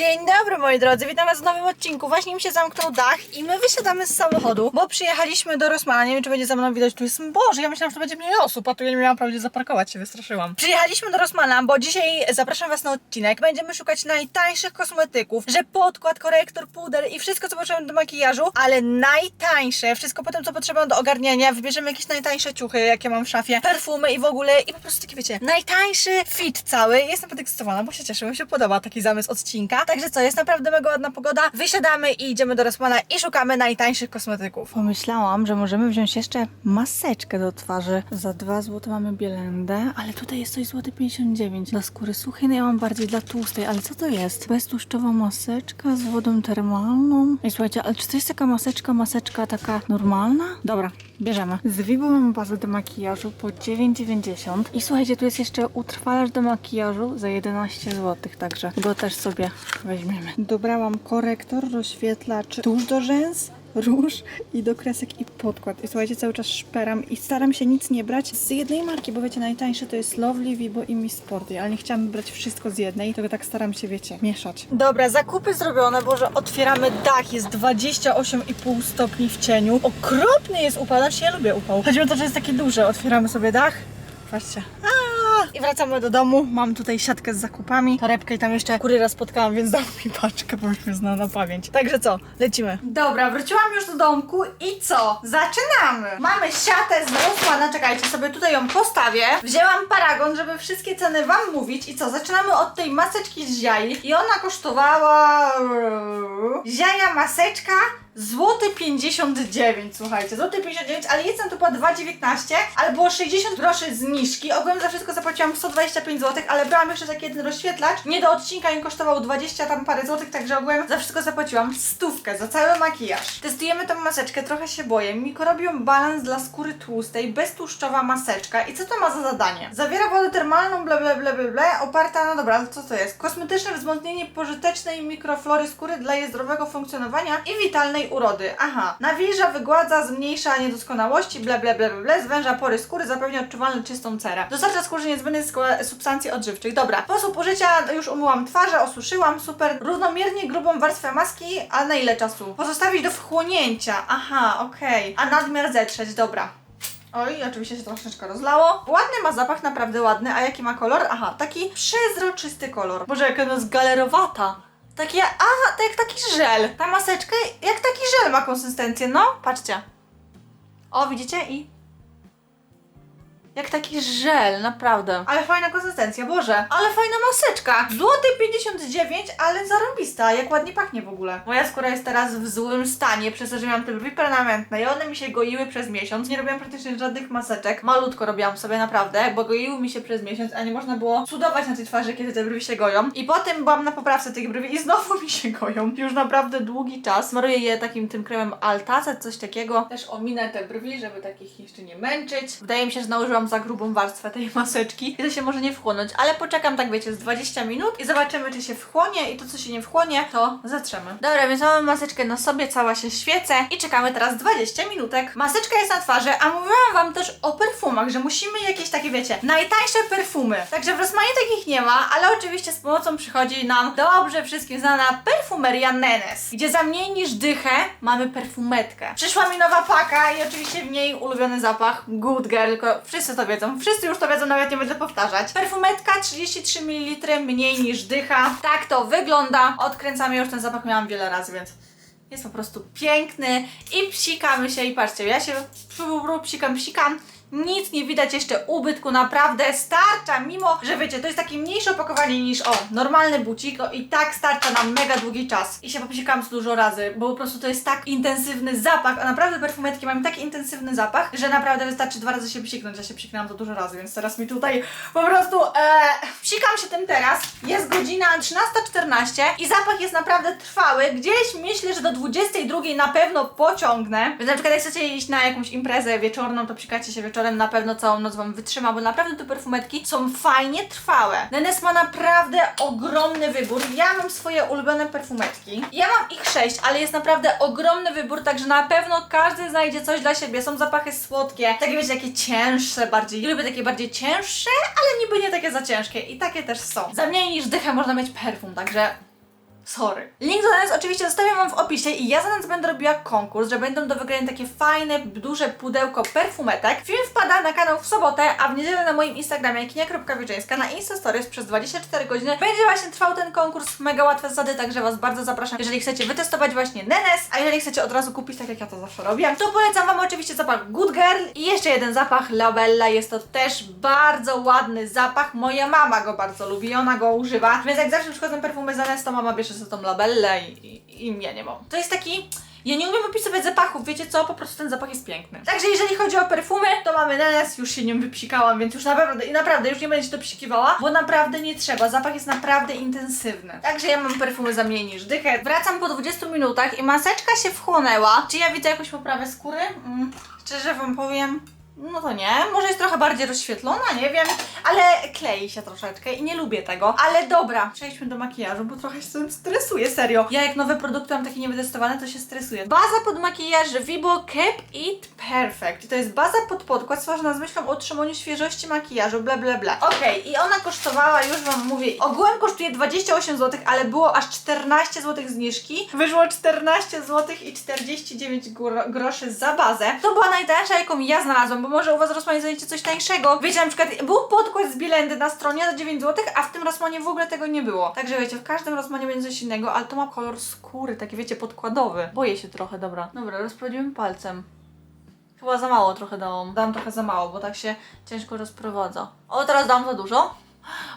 Dzień dobry moi drodzy, witam was w nowym odcinku. Właśnie mi się zamknął dach i my wysiadamy z samochodu, bo przyjechaliśmy do Rosmana. Nie wiem, czy będzie za mną widać, tu jest... Boże, ja myślałam, że to będzie mniej osób, a tu ja nie miałam prawa zaparkować, się wystraszyłam. Przyjechaliśmy do Rosmana, bo dzisiaj zapraszam was na odcinek. Będziemy szukać najtańszych kosmetyków, że podkład, korektor, puder i wszystko, co potrzebujemy do makijażu, ale najtańsze, wszystko potem, co potrzebujemy do ogarniania. Wybierzemy jakieś najtańsze ciuchy, jakie mam w szafie, perfumy i w ogóle i po prostu takie wiecie, najtańszy fit cały. Jestem podekscytowana, bo się cieszę, mi się podoba taki zamysł odcinka. Także co, jest naprawdę mega ładna pogoda. Wysiadamy i idziemy do Rossmana i szukamy najtańszych kosmetyków. Pomyślałam, że możemy wziąć jeszcze maseczkę do twarzy. Za 2 zł mamy bielendę, ale tutaj jest coś złoty 59 dla skóry suchej. No ja mam bardziej dla tłustej, ale co to jest? Beztłuszczowa maseczka z wodą termalną. I słuchajcie, ale czy to jest taka maseczka, maseczka taka normalna? Dobra, bierzemy. Mam bazę do makijażu po 9,90 i słuchajcie, tu jest jeszcze utrwalacz do makijażu za 11 zł, także go też sobie weźmiemy. Dobrałam korektor, rozświetlacz, tusz do rzęs, róż i do kresek i podkład. I słuchajcie, cały czas szperam i staram się nic nie brać z jednej marki, bo wiecie, najtańsze to jest Lovely, Vibo i Miss Sporty, ale nie chciałam brać wszystko z jednej, tylko tak staram się, wiecie, mieszać. Dobra, zakupy zrobione, bo że otwieramy dach, jest 28,5 stopni w cieniu. Okropny jest upał, znaczy ja lubię upał. Chodzi o to, że jest taki duży. Otwieramy sobie dach. Patrzcie. Aaa! I wracamy do domu. Mam tutaj siatkę z zakupami, torebkę i tam jeszcze kuryra spotkałam, więc dał mi paczkę, bo już mnie zna na pamięć. Także co, lecimy. Dobra, wróciłam już do domku i co? Zaczynamy! Mamy siatę z Rossmana, czekajcie, sobie tutaj ją postawię. Wzięłam paragon, żeby wszystkie ceny wam mówić i co? Zaczynamy od tej maseczki z ziai i ona kosztowała... Ziaja maseczka Złoty 59, słuchajcie, złoty 59, ale jest tam to była 2,19, ale było 60 groszy zniżki. Ogółem za wszystko zapłaciłam 125 zł, ale brałam jeszcze taki jeden rozświetlacz. Nie do odcinka im kosztował 20 tam parę złotych, także ogółem za wszystko zapłaciłam stówkę za cały makijaż. Testujemy tą maseczkę, trochę się boję. Mikrobiom balans dla skóry tłustej, beztłuszczowa maseczka. I co to ma za zadanie? Zawiera wodę termalną, ble ble ble ble, ble oparta na, dobra, co to jest? Kosmetyczne wzmocnienie pożytecznej mikroflory skóry dla jej zdrowego funkcjonowania i witalnej urody. Aha. Nawilża, wygładza, zmniejsza niedoskonałości, ble ble ble ble, zwęża pory skóry, zapewnia odczuwalną czystą cerę. Dostarcza skórze niezbędnych substancji odżywczych. Dobra. Sposób użycia, już umyłam twarze, osuszyłam, super. Równomiernie grubą warstwę maski, a na ile czasu? Pozostawić do wchłonięcia. Aha, okej. A nadmiar zetrzeć, dobra. Oj, oczywiście się troszeczkę rozlało. Ładny ma zapach, naprawdę ładny. A jaki ma kolor? Aha, taki przezroczysty kolor. Boże, jaka ona jest galerowata. Takie, a, to jak taki żel. Ta maseczka jak taki żel ma konsystencję, no. Patrzcie. O, widzicie? I... Jak taki żel, naprawdę. Ale fajna konsystencja, Boże. Ale fajna maseczka. Złoty 59, ale zarobista. Jak ładnie pachnie w ogóle. Moja skóra jest teraz w złym stanie, przez to, że miałam te brwi permanentne i one mi się goiły przez miesiąc. Nie robiłam praktycznie żadnych maseczek. Malutko robiłam sobie naprawdę, bo goiły mi się przez miesiąc, a nie można było cudować na tej twarzy, kiedy te brwi się goją. I potem byłam na poprawce tych brwi i znowu mi się goją. Już naprawdę długi czas. Smaruję je takim tym kremem Altacet, coś takiego. Też ominę te brwi, żeby takich jeszcze nie męczyć. Wydaje mi się, że nałożyłam za grubą warstwę tej maseczki i to się może nie wchłonąć, ale poczekam tak wiecie z 20 minut i zobaczymy czy się wchłonie i to co się nie wchłonie to zatrzemy. Dobra, więc mamy maseczkę na sobie, cała się świecę i czekamy teraz 20 minutek. Maseczka jest na twarzy, a mówiłam wam też o perfumach, że musimy jakieś takie wiecie, najtańsze perfumy. Także w Rosmanie takich nie ma, ale oczywiście z pomocą przychodzi nam dobrze wszystkim znana perfumeria Nenes, gdzie za mniej niż dychę mamy perfumetkę. Przyszła mi nowa paka i oczywiście w niej ulubiony zapach Good Girl, tylko wszyscy to wiedzą, wszyscy już to wiedzą, nawet nie będę powtarzać. Perfumetka 33 ml, mniej niż dycha. Tak to wygląda. Odkręcamy już ten zapach, miałam wiele razy, więc jest po prostu piękny i psikamy się i patrzcie, ja się psikam, psikam. Nic nie widać jeszcze ubytku, naprawdę starcza, mimo że wiecie, to jest takie mniejsze opakowanie niż o, normalny bucik, o, i tak starcza nam mega długi czas. I się popsikałam dużo razy, bo po prostu to jest tak intensywny zapach, a naprawdę perfumetki mają taki intensywny zapach, że naprawdę wystarczy dwa razy się psiknąć. Ja się psiknęłam to dużo razy, więc teraz mi tutaj po prostu e, psikam się tym teraz. Jest godzina 13.14 i zapach jest naprawdę trwały. Gdzieś myślę, że do 22 na pewno pociągnę. Więc na przykład jak chcecie iść na jakąś imprezę wieczorną, to psikacie się wieczorem, na pewno całą noc Wam wytrzyma, bo naprawdę te perfumetki są fajnie trwałe. Nenes ma naprawdę ogromny wybór. Ja mam swoje ulubione perfumetki. Ja mam ich sześć, ale jest naprawdę ogromny wybór, także na pewno każdy znajdzie coś dla siebie. Są zapachy słodkie, takie wiecie, takie cięższe bardziej. Lubię takie bardziej cięższe, ale niby nie takie za ciężkie. I takie też są. Za mniej niż dychę można mieć perfum, także Sorry. Link do nas oczywiście zostawiam Wam w opisie i ja za nas będę robiła konkurs, że będą do wygrania takie fajne, duże pudełko perfumetek. Film wpada na kanał w sobotę, a w niedzielę na moim Instagramie kinia.wiedrzeńska na Instastories przez 24 godziny będzie właśnie trwał ten konkurs. Mega łatwe zasady, także Was bardzo zapraszam, jeżeli chcecie wytestować właśnie Nenes, a jeżeli chcecie od razu kupić, tak jak ja to zawsze robię, to polecam Wam oczywiście zapach Good Girl i jeszcze jeden zapach Labella. Jest to też bardzo ładny zapach. Moja mama go bardzo lubi, ona go używa. Więc jak zawsze przychodzą perfumy z Nenes, to mama bierze sobie tą Labellę i, i, i ja nie mam. To jest taki... Ja nie umiem opisywać zapachów, wiecie co? Po prostu ten zapach jest piękny. Także jeżeli chodzi o perfumy, to mamy Nenes, już się nim wypsikałam, więc już naprawdę, i naprawdę, już nie będę się to psikiwała, bo naprawdę nie trzeba, zapach jest naprawdę intensywny. Także ja mam perfumy za mniej niż dychę. Wracam po 20 minutach i maseczka się wchłonęła. Czy ja widzę jakąś poprawę skóry? Mm, szczerze wam powiem, no to nie. Może jest trochę bardziej rozświetlona, nie wiem, ale klei się troszeczkę i nie lubię tego. Ale dobra, przejdźmy do makijażu, bo trochę się stresuję, serio. Ja jak nowe produkty mam takie niewytestowane, to się stresuję. Baza pod makijaż Vibo Keep It Perfect. To jest baza pod podkład stworzona z myślą o utrzymaniu świeżości makijażu, bla bla bla. Okej, i ona kosztowała, już wam mówię, ogółem kosztuje 28 zł, ale było aż 14 zł zniżki. Wyszło 14 zł i 49 gro groszy za bazę. To była najtańsza, jaką ja znalazłam, bo może u Was Rosmanie znajdziecie coś tańszego. Wiecie, na przykład był podkład z Bilendy na stronie za 9 zł, a w tym Rosmanie w ogóle tego nie było. Także wiecie, w każdym Rosmanie będzie coś innego, ale to ma kolor skóry, taki wiecie, podkładowy. Boję się trochę, dobra. Dobra, rozprowadziłem palcem. Chyba za mało trochę dałam. Dałam trochę za mało, bo tak się ciężko rozprowadza. O, teraz dam za dużo.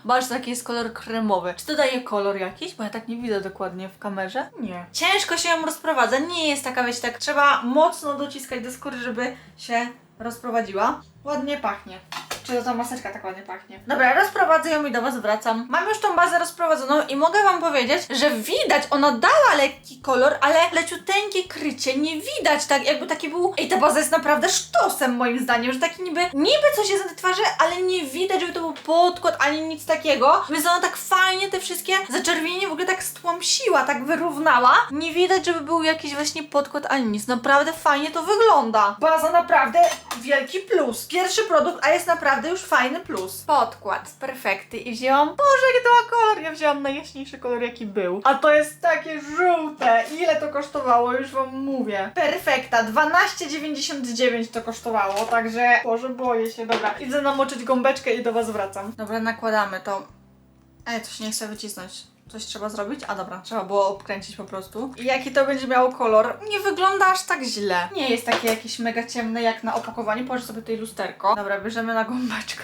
Patrz, taki jest kolor kremowy. Czy to daje kolor jakiś? Bo ja tak nie widzę dokładnie w kamerze. Nie. Ciężko się ją rozprowadza. Nie jest taka, wiecie, tak trzeba mocno dociskać do skóry, żeby się rozprowadziła. Ładnie pachnie. Czy to ta maseczka tak ładnie pachnie? Dobra, rozprowadzę ją i do Was wracam. Mam już tą bazę rozprowadzoną i mogę Wam powiedzieć, że widać, ona dała lekki kolor, ale leciuteńkie krycie, nie widać tak, jakby taki był... Ej, ta baza jest naprawdę sztosem moim zdaniem, że taki niby, niby coś jest na tej twarzy, ale nie widać, żeby to był podkład, ani nic takiego. Więc ona tak fajnie te wszystkie zaczerwienie w ogóle tak stłamsiła, tak wyrównała. Nie widać, żeby był jakiś właśnie podkład, ani nic. Naprawdę fajnie to wygląda. Baza naprawdę wielki plus. Pierwszy produkt, a jest naprawdę już fajny plus. Podkład z perfekty i wzięłam... Boże, to ma kolor! Ja wzięłam najjaśniejszy kolor, jaki był. A to jest takie żółte. Ile to kosztowało? Już wam mówię. Perfekta. 12,99 to kosztowało, także... Boże, boję się. Dobra, idę namoczyć gąbeczkę i do was wracam. Dobra, nakładamy to. Ej, coś nie chcę wycisnąć. Coś trzeba zrobić? A dobra, trzeba było obkręcić po prostu. I jaki to będzie miało kolor? Nie wygląda aż tak źle. Nie jest takie jakieś mega ciemne jak na opakowaniu. Połóż sobie tutaj lusterko. Dobra, bierzemy na gąbeczkę.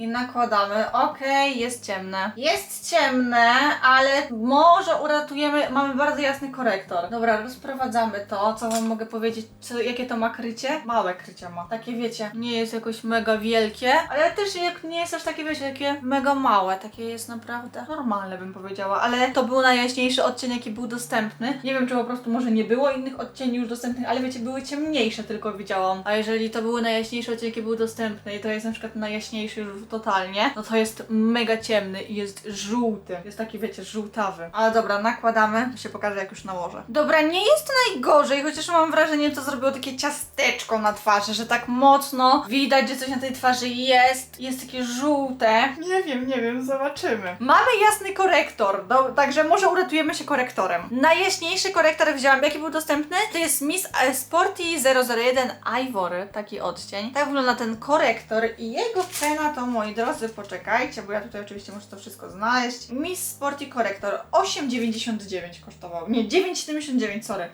I nakładamy. Okej, jest ciemne. Jest ciemne, ale może uratujemy. Mamy bardzo jasny korektor. Dobra, rozprowadzamy to. Co wam mogę powiedzieć? Co, jakie to ma krycie? Małe krycie ma. Takie wiecie, nie jest jakoś mega wielkie, ale też jak nie jest aż takie wiecie, takie mega małe. Takie jest naprawdę normalne bym powiedziała, ale to był najjaśniejszy odcień, jaki był dostępny. Nie wiem, czy po prostu może nie było innych odcieni już dostępnych, ale wiecie, były ciemniejsze tylko widziałam. A jeżeli to były najjaśniejsze odcień, jaki był dostępny i to jest na przykład najjaśniejszy już totalnie, no to jest mega ciemny i jest żółty. Jest taki, wiecie, żółtawy. Ale dobra, nakładamy. się pokażę, jak już nałożę. Dobra, nie jest najgorzej, chociaż mam wrażenie, że to zrobiło takie ciasteczko na twarzy, że tak mocno widać, że coś na tej twarzy jest. Jest takie żółte. Nie wiem, nie wiem, zobaczymy. Mamy jasny korektor, do, także może uratujemy się korektorem. Najjaśniejszy korektor wzięłam, jaki był dostępny, to jest Miss Sporty 001 Ivory, taki odcień. Tak wygląda ten korektor i jego cena to, moi drodzy, poczekajcie, bo ja tutaj oczywiście muszę to wszystko znaleźć. Miss Sporty Korektor 8,99 kosztował. Nie, 9,79, sorry.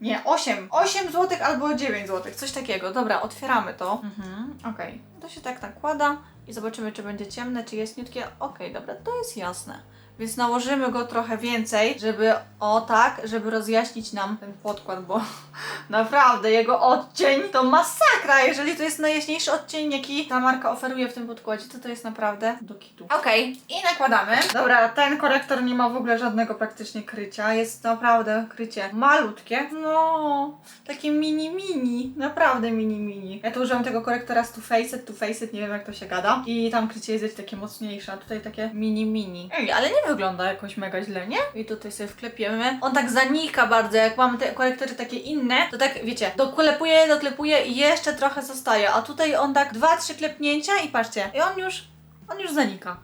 Nie, 8. 8 zł albo 9 zł, coś takiego. Dobra, otwieramy to. Mhm, okej. To się tak nakłada i zobaczymy, czy będzie ciemne, czy jaśniutkie. Okej, dobra, to jest jasne. Więc nałożymy go trochę więcej, żeby o tak, żeby rozjaśnić nam ten podkład, bo naprawdę jego odcień to masakra. Jeżeli to jest najjaśniejszy odcień, jaki ta marka oferuje w tym podkładzie, to to jest naprawdę do kitu. Okej, i nakładamy. Dobra, ten korektor nie ma w ogóle żadnego praktycznie krycia. Jest naprawdę krycie malutkie. No, takie mini mini, naprawdę mini mini. Ja tu użyłam tego korektora z Too Faced, Too Faced, nie wiem jak to się gada. I tam krycie jest takie mocniejsze, a tutaj takie mini mini. Ej, ale wygląda jakoś mega źle, nie? I tutaj sobie wklepiemy. On tak zanika bardzo, jak mamy te korektory takie inne, to tak wiecie, doklepuje, doklepuje i jeszcze trochę zostaje, a tutaj on tak dwa, trzy klepnięcia i patrzcie, i on już, on już zanika.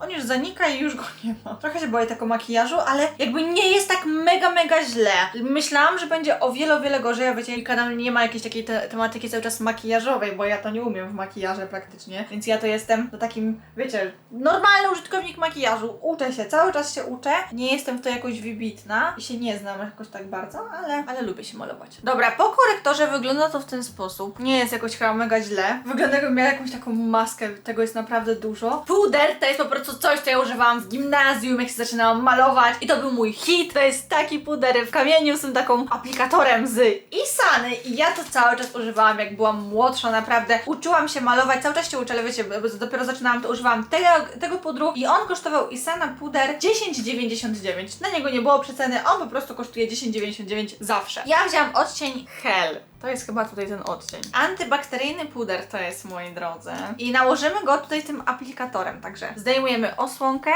On już zanika i już go nie ma. Trochę się boję tego makijażu, ale jakby nie jest tak mega, mega źle. Myślałam, że będzie o wiele, wiele gorzej, a wiecie, kanał nie ma jakiejś takiej te tematyki cały czas makijażowej, bo ja to nie umiem w makijaże praktycznie, więc ja to jestem to takim, wiecie, normalny użytkownik makijażu. Uczę się, cały czas się uczę. Nie jestem w to jakoś wybitna i się nie znam jakoś tak bardzo, ale, ale lubię się malować. Dobra, po korektorze wygląda to w ten sposób. Nie jest jakoś chyba mega źle. Wygląda jakbym miała jakąś taką maskę, tego jest naprawdę dużo. Puder to jest po prostu coś, co ja używałam w gimnazjum, jak się zaczynałam malować i to był mój hit. To jest taki puder w kamieniu z tym taką aplikatorem z Isany i ja to cały czas używałam, jak byłam młodsza, naprawdę. Uczyłam się malować, cały czas się uczę, ale wiecie, dopiero zaczynałam, to używałam tego, tego pudru i on kosztował Isana puder 10,99. Na niego nie było przeceny, on po prostu kosztuje 10,99 zawsze. Ja wzięłam odcień Hell. To jest chyba tutaj ten odcień. Antybakteryjny puder to jest, moi drodzy. I nałożymy go tutaj tym aplikatorem, także zdejmujemy osłonkę,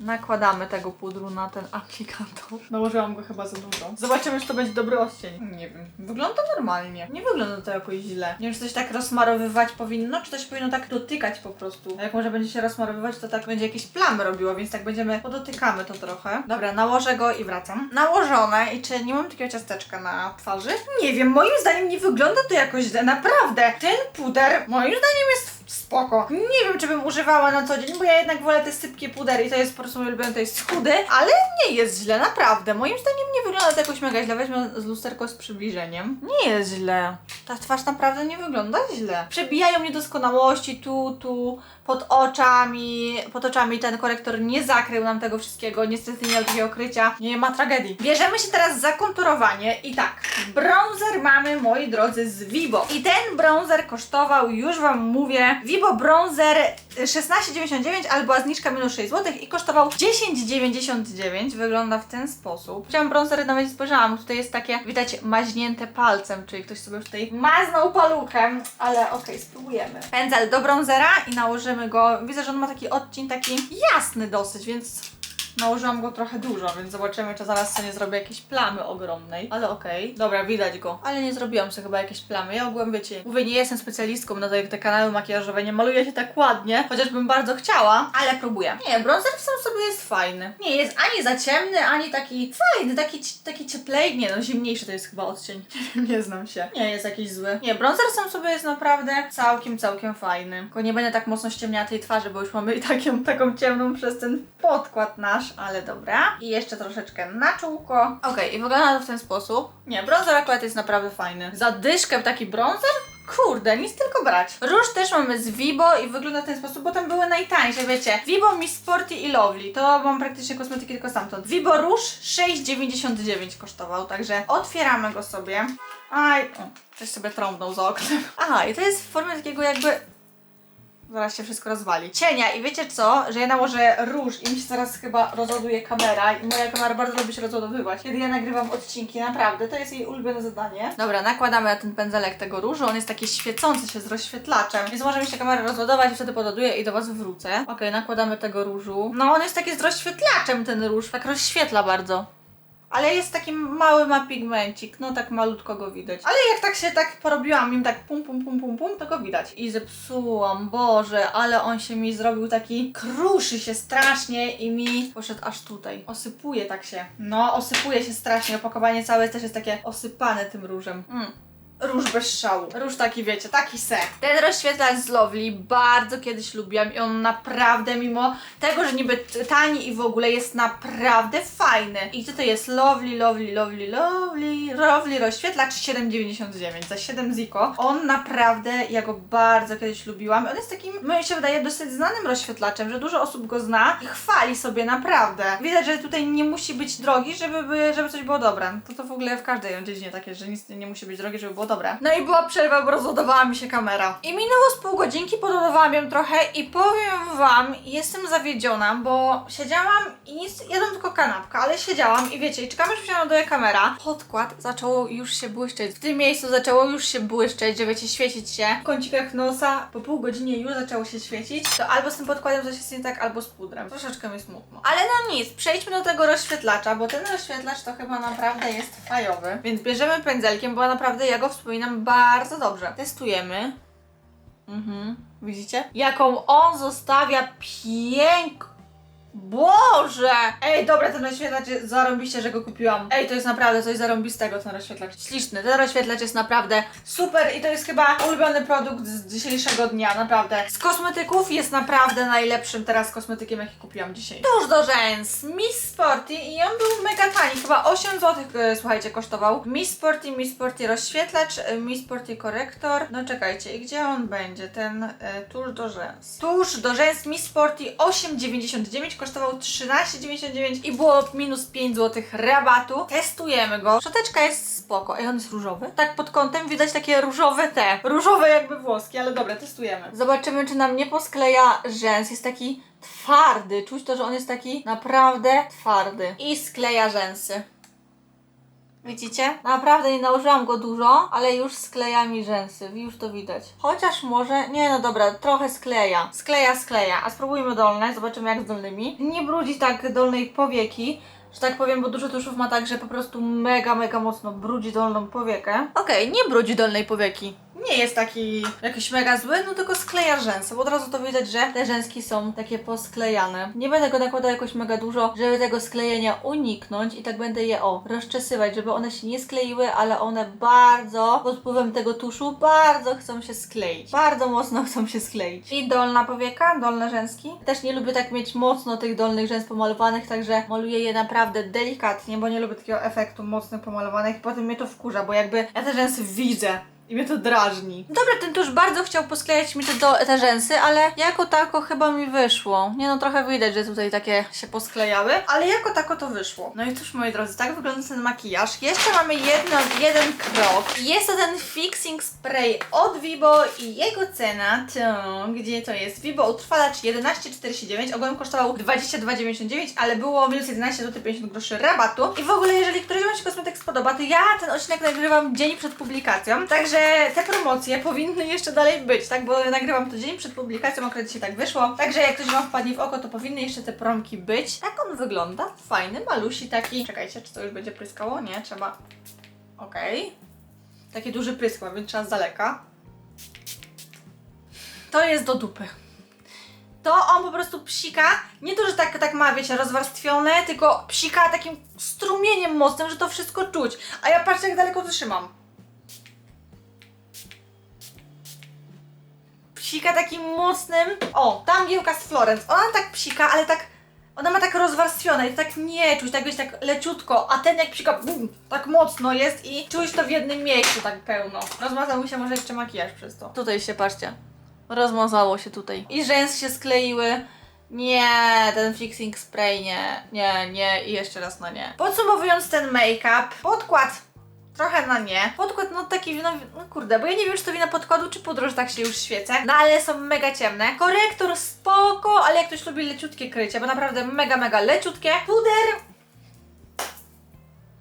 nakładamy tego pudru na ten aplikator. Nałożyłam go chyba za dużo. Zobaczymy, czy to będzie dobry odcień. Nie wiem. Wygląda normalnie. Nie wygląda to jakoś źle. Nie wiem, czy coś tak rozmarowywać powinno, czy coś powinno tak dotykać po prostu. A jak może będzie się rozmarowywać, to tak będzie jakieś plamy robiło, więc tak będziemy, podotykamy to trochę. Dobra, nałożę go i wracam. Nałożone i czy nie mam takiego ciasteczka na twarzy? Nie wiem, moim zdaniem nie wygląda to jakoś źle, naprawdę. Ten puder moim zdaniem jest spoko. Nie wiem, czy bym używała na co dzień, bo ja jednak wolę te sypkie pudery i to jest po prostu mój ulubiony, to jest chudy, ale nie jest źle, naprawdę. Moim zdaniem nie wygląda to jakoś mega źle. Weźmy z lusterko z przybliżeniem. Nie jest źle. Ta twarz naprawdę nie wygląda źle. Przebijają niedoskonałości tu, tu, pod oczami. Pod oczami ten korektor nie zakrył nam tego wszystkiego. Niestety nie miał takiego okrycia. Nie ma tragedii. Bierzemy się teraz za konturowanie i tak. Bronzer mamy, moi drodzy, z Vibo. I ten bronzer kosztował, już Wam mówię, Vibo Bronzer 16,99 albo zniżka minus 6 zł i kosztował 10,99. Wygląda w ten sposób. Chciałam bronzer, nawet nie spojrzałam. Tutaj jest takie, widać, maźnięte palcem, czyli ktoś sobie już tutaj maznął paluchem, ale okej, spróbujemy. Pędzel do bronzera i nałożymy go. Widzę, że on ma taki odcień taki jasny dosyć, więc Nałożyłam go trochę dużo, więc zobaczymy, czy zaraz sobie nie zrobię jakiejś plamy ogromnej. Ale okej. Dobra, widać go. Ale nie zrobiłam sobie chyba jakiejś plamy. Ja ogółem, wiecie, mówię, nie jestem specjalistką na te, te kanały makijażowe, nie maluję się tak ładnie, chociażbym bardzo chciała, ale próbuję. Nie, bronzer sam sobie jest fajny. Nie jest ani za ciemny, ani taki fajny, taki, taki cieplej. Nie no, zimniejszy to jest chyba odcień. nie znam się. Nie jest jakiś zły. Nie, bronzer sam sobie jest naprawdę całkiem, całkiem fajny. Tylko nie będę tak mocno ściemniała tej twarzy, bo już mamy i taką, taką ciemną przez ten podkład nasz, ale dobra. I jeszcze troszeczkę na czółko. Okej, i wygląda to w ten sposób. Nie, bronzer akurat jest naprawdę fajny. Za dyszkę taki bronzer? Kurde, nic tylko brać. Róż też mamy z Vibo i wygląda w ten sposób, bo tam były najtańsze, wiecie. Vibo, Miss Sporty i Lovely. To mam praktycznie kosmetyki tylko stamtąd. Vibo Róż 6,99 kosztował, także otwieramy go sobie. Aj, o, coś sobie trąbnął za oknem. Aha, i to jest w formie takiego jakby Zaraz się wszystko rozwali. Cienia i wiecie co? Że ja nałożę róż i mi się zaraz chyba rozładuje kamera i moja kamera bardzo lubi się rozładowywać. Kiedy ja nagrywam odcinki, naprawdę, to jest jej ulubione zadanie. Dobra, nakładamy na ten pędzelek tego różu, on jest taki świecący się z rozświetlaczem, więc może mi się kamera rozładować i wtedy podaduję i do Was wrócę. Okej, nakładamy tego różu. No on jest taki z rozświetlaczem ten róż, tak rozświetla bardzo. Ale jest taki mały ma pigmencik, no tak malutko go widać. Ale jak tak się tak porobiłam im tak pum pum pum pum pum, to go widać. I zepsułam, Boże, ale on się mi zrobił taki, kruszy się strasznie i mi poszedł aż tutaj. Osypuje tak się. No, osypuje się strasznie, opakowanie całe też jest takie osypane tym różem. Mm. Róż bez szału. Róż taki, wiecie, taki se. Ten rozświetlacz z Lovely bardzo kiedyś lubiłam i on naprawdę, mimo tego, że niby tani i w ogóle jest naprawdę fajny. I to jest? Lovely, Lovely, Lovely, Lovely, Lovely rozświetlacz 7,99 za 7 ziko. On naprawdę, ja go bardzo kiedyś lubiłam. On jest takim, mi się wydaje, dosyć znanym rozświetlaczem, że dużo osób go zna i chwali sobie naprawdę. Widać, że tutaj nie musi być drogi, żeby, by, żeby coś było dobre. To to w ogóle w każdej dziedzinie takie, że nic nie musi być drogie, żeby było dobre. No i była przerwa, bo rozładowała mi się kamera. I minęło z pół godzinki, podładowałam ją trochę i powiem wam, jestem zawiedziona, bo siedziałam i nic, jadłam tylko kanapkę, ale siedziałam i wiecie, i czekam aż się naładuje kamera. Podkład zaczął już się błyszczeć. W tym miejscu zaczęło już się błyszczeć, że wiecie, świecić się. W kącikach nosa po pół godzinie już zaczęło się świecić. To albo z tym podkładem coś jest nie tak, albo z pudrem. Troszeczkę mi smutno. Ale no nic, przejdźmy do tego rozświetlacza, bo ten rozświetlacz to chyba naprawdę jest fajowy. Więc bierzemy pędzelkiem, bo naprawdę ja go wspominam bardzo dobrze. Testujemy. Mhm. Widzicie? Jaką on zostawia pięk... Boże! Ej, dobra, ten rozświetlacz jest zarąbiście, że go kupiłam. Ej, to jest naprawdę coś zarąbistego, ten rozświetlacz. Śliczny. Ten rozświetlacz jest naprawdę super i to jest chyba ulubiony produkt z dzisiejszego dnia, naprawdę. Z kosmetyków jest naprawdę najlepszym teraz kosmetykiem, jaki kupiłam dzisiaj. Tuż do rzęs Miss Sporty i on był mega tani, chyba 8 zł, e, słuchajcie, kosztował. Miss Sporty, Miss Sporty rozświetlacz, e, Miss Sporty korektor. No czekajcie, i gdzie on będzie, ten e, tuż do rzęs? Tuż do rzęs Miss Sporty 8,99 kosztował 13,99 i było minus 5 zł rabatu. Testujemy go. Szczoteczka jest spoko. Ej, on jest różowy? Tak pod kątem widać takie różowe te. Różowe jakby włoski, ale dobra, testujemy. Zobaczymy, czy nam nie poskleja rzęs. Jest taki twardy. Czuć to, że on jest taki naprawdę twardy. I skleja rzęsy. Widzicie? Naprawdę nie nałożyłam go dużo, ale już skleja mi rzęsy, już to widać. Chociaż może, nie no dobra, trochę skleja. Skleja, skleja. A spróbujmy dolne, zobaczymy jak z dolnymi. Nie brudzi tak dolnej powieki, że tak powiem, bo dużo tuszów ma tak, że po prostu mega, mega mocno brudzi dolną powiekę. Okej, nie brudzi dolnej powieki. Nie jest taki jakiś mega zły, no tylko skleja rzęsy, bo od razu to widać, że te rzęski są takie posklejane. Nie będę go nakładał jakoś mega dużo, żeby tego sklejenia uniknąć i tak będę je, o, rozczesywać, żeby one się nie skleiły, ale one bardzo pod wpływem tego tuszu bardzo chcą się skleić. Bardzo mocno chcą się skleić. I dolna powieka, dolne rzęski. Też nie lubię tak mieć mocno tych dolnych rzęs pomalowanych, także maluję je naprawdę delikatnie, bo nie lubię takiego efektu mocnych pomalowanych potem mnie to wkurza, bo jakby ja te rzęsy widzę. I mnie to drażni. Dobra, ten tuż bardzo chciał posklejać mi te, do, te rzęsy, ale jako tako chyba mi wyszło. Nie no, trochę widać, że tutaj takie się posklejały, ale jako tako to wyszło. No i cóż, moi drodzy, tak wygląda ten makijaż. Jeszcze mamy jedno, jeden krok. Jest to ten fixing spray od Vibo i jego cena to... Gdzie to jest? Vibo utrwalacz 11,49, ogółem kosztował 22,99, ale było minus 11 zł 50 groszy rabatu. I w ogóle, jeżeli któryś Wam się kosmetyk spodoba, to ja ten odcinek nagrywam dzień przed publikacją, także te promocje powinny jeszcze dalej być, tak? Bo nagrywam to dzień przed publikacją, akurat dzisiaj tak wyszło. Także jak ktoś Wam wpadnie w oko, to powinny jeszcze te promki być. Tak on wygląda, fajny, malusi taki. Czekajcie, czy to już będzie pryskało? Nie, trzeba... Okej. Taki duży prysk ma, więc trzeba z daleka. To jest do dupy. To on po prostu psika, nie to, że tak, tak ma, wiecie, rozwarstwione, tylko psika takim strumieniem mocnym, że to wszystko czuć. A ja patrzcie, jak daleko to trzymam. Psika takim mocnym. O, ta mgiełka z Florence. Ona tak psika, ale tak. Ona ma tak rozwarstwione i tak nie czuć, tak wiesz, tak leciutko, a ten jak psika, bum, tak mocno jest i czuć to w jednym miejscu tak pełno. Rozmazał mi się może jeszcze makijaż przez to. Tutaj się, patrzcie. Rozmazało się tutaj. I rzęsy się skleiły. Nie, ten fixing spray nie, nie, nie i jeszcze raz no nie. Podsumowując ten make-up, podkład trochę na nie. Podkład no taki, no, no kurde, bo ja nie wiem czy to wina podkładu czy pudru, że tak się już świecę. No ale są mega ciemne. Korektor spoko, ale jak ktoś lubi leciutkie krycie, bo naprawdę mega, mega leciutkie. Puder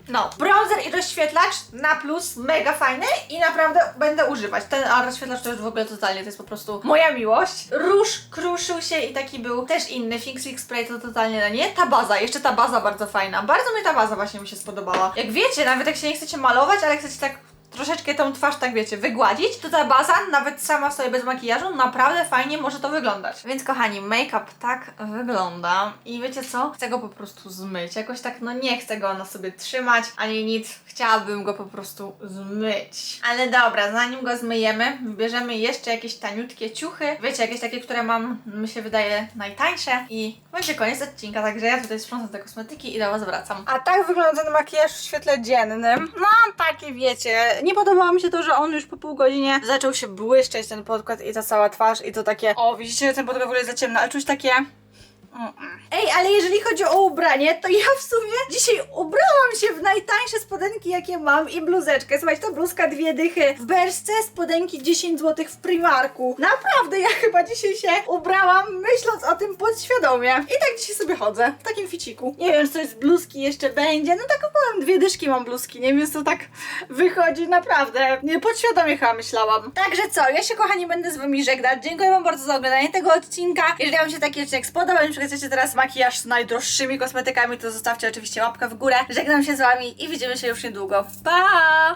no, bronzer i rozświetlacz na plus, mega fajny i naprawdę będę używać. Ten a rozświetlacz to już w ogóle totalnie, to jest po prostu moja miłość. Róż kruszył się i taki był też inny, Fix Fix Spray to totalnie na nie. Ta baza, jeszcze ta baza bardzo fajna. Bardzo mi ta baza właśnie mi się spodobała. Jak wiecie, nawet jak się nie chcecie malować, ale chcecie tak troszeczkę tą twarz, tak wiecie, wygładzić, to ta baza, nawet sama w sobie bez makijażu, naprawdę fajnie może to wyglądać. Więc kochani, make-up tak wygląda i wiecie co? Chcę go po prostu zmyć. Jakoś tak, no nie chcę go na sobie trzymać, ani nic. Chciałabym go po prostu zmyć. Ale dobra, zanim go zmyjemy, wybierzemy jeszcze jakieś taniutkie ciuchy. Wiecie, jakieś takie, które mam, mi się wydaje, najtańsze i będzie koniec odcinka, także ja tutaj sprzątam te kosmetyki i do Was wracam. A tak wygląda ten makijaż w świetle dziennym. No, taki wiecie, nie podobało mi się to, że on już po pół godzinie zaczął się błyszczeć ten podkład i ta cała twarz i to takie, o widzicie, ten podkład w ogóle jest za ciemno, ale czuć takie... Ej, ale jeżeli chodzi o ubranie, to ja w sumie dzisiaj ubrałam się w najtańsze spodenki, jakie mam i bluzeczkę. Słuchajcie, to bluzka dwie dychy w Berszce, spodenki 10 zł w Primarku. Naprawdę, ja chyba dzisiaj się ubrałam, myśląc o tym podświadomie. I tak dzisiaj sobie chodzę, w takim ficiku. Nie wiem, czy coś z bluzki jeszcze będzie, no tak opowiem, dwie dyszki mam bluzki, nie wiem, więc to tak wychodzi naprawdę. Nie, podświadomie chyba myślałam. Także co, ja się kochani będę z wami żegnać. Dziękuję wam bardzo za oglądanie tego odcinka. Jeżeli wam się taki odcinek spodobał, przykład chcecie teraz makijaż z najdroższymi kosmetykami, to zostawcie oczywiście łapkę w górę. Żegnam się z wami i widzimy się już niedługo. Pa!